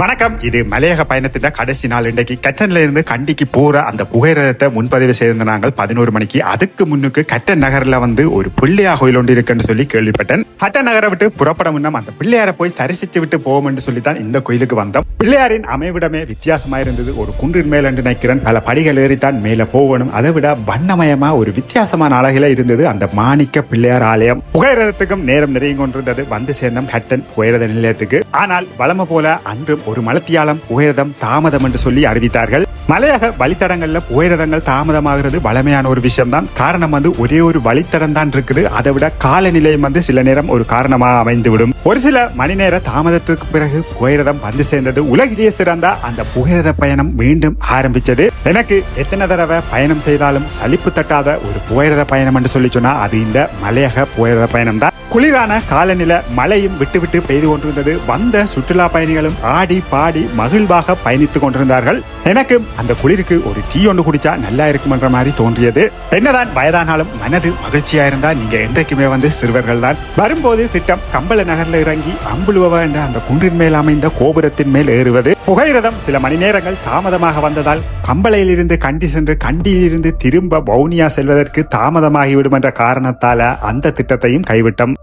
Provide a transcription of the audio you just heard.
வணக்கம். இது மலையக பயணத்தின் கடைசி நாள். இன்றைக்கு கட்டன்ல இருந்து கண்டிக்கு போற அந்த புகையிரதத்தை முன்பதிவு செய்திருந்த நாங்கள் பதினோரு மணிக்கு அதுக்கு முன்னுக்கு கட்டன் நகர்ல வந்து ஒரு பிள்ளையார் கோயில் ஒன்று இருக்குன்னு சொல்லி கேள்விப்பட்டேன். கட்டன் நகரை விட்டு புறப்பட முன்னம் அந்த பிள்ளையாரை போய் தரிசித்து விட்டு போவோம் என்று சொல்லித்தான் இந்த கோயிலுக்கு வந்தோம். பிள்ளையாரின் அமைவிடமே வித்தியாசமா இருந்தது. ஒரு குன்றின் மேல் என்று நினைக்கிறேன் பல படிகள் ஏறித்தான் மேல போகணும். அதை விட வண்ணமயமா ஒரு வித்தியாசமான அழகில இருந்தது அந்த மாணிக்க பிள்ளையார் ஆலயம். புகையிரதத்துக்கும் நேரம் நிறைய கொண்டிருந்தது. வந்து சேர்ந்தோம் கட்டன் புகையிரத நிலையத்துக்கு. ஆனால் வளம போல அன்றும் ஒரு மலத்தியாலம் புகையிரதம் தாமதம் என்று சொல்லி அறிவித்தார்கள். மலையக வழித்தடங்கள்ல புகையிரதங்கள் தாமதமாகிறது வளமையான ஒரு விஷயம் தான் காரணம் வந்து ஒரே ஒரு வழித்தடம் தான் இருக்குது. அதை விட காலநிலையும் வந்து சில நேரம் ஒரு காரணமாக அமைந்துவிடும். ஒரு சில மணி நேர தாமதத்துக்கு பிறகு புகையிரதம் வந்து சேர்ந்தது. உலகிலேயே சிறந்த அந்த புகையிரத பயணம் மீண்டும் ஆரம்பிச்சது. எனக்கு எத்தனை தடவை பயணம் செய்தாலும் சலிப்பு தட்டாத ஒரு புகையிரத பயணம் என்று சொல்லி சொன்னா அது இந்த மலையக புகையிரத பயணம் தான் குளிரான காலநிலை மழையும் விட்டுவிட்டு பெய்து கொண்டிருந்தது. வந்த சுற்றுலா பயணிகளும் ஆடி பாடி மகிழ்வாக பயணித்துக் கொண்டிருந்தார்கள். எனக்கு அந்த குளிருக்கு ஒரு டீ ஒன்று குடிச்சா நல்லா இருக்கும்ன்ற மாதிரி தோன்றியது. என்னதான் வயதானாலும் மனது மகிழ்ச்சியா இருந்தா நீங்க என்றைக்குமே வந்து சிறுவர்கள் தான் வரும்போது திட்டம் கம்பள நகர்ல இறங்கி அம்புழுவ என்ற அந்த குன்றின் மேல் அமைந்த கோபுரத்தின் மேல் ஏறுவது. புகையிரதம் சில மணி நேரங்கள் தாமதமாக வந்ததால் கம்பளையிலிருந்து கண்டி சென்று கண்டியிலிருந்து திரும்ப வவுனியா செல்வதற்கு தாமதமாகிவிடும் என்ற காரணத்தால அந்த திட்டத்தையும் கைவிட்டோம்.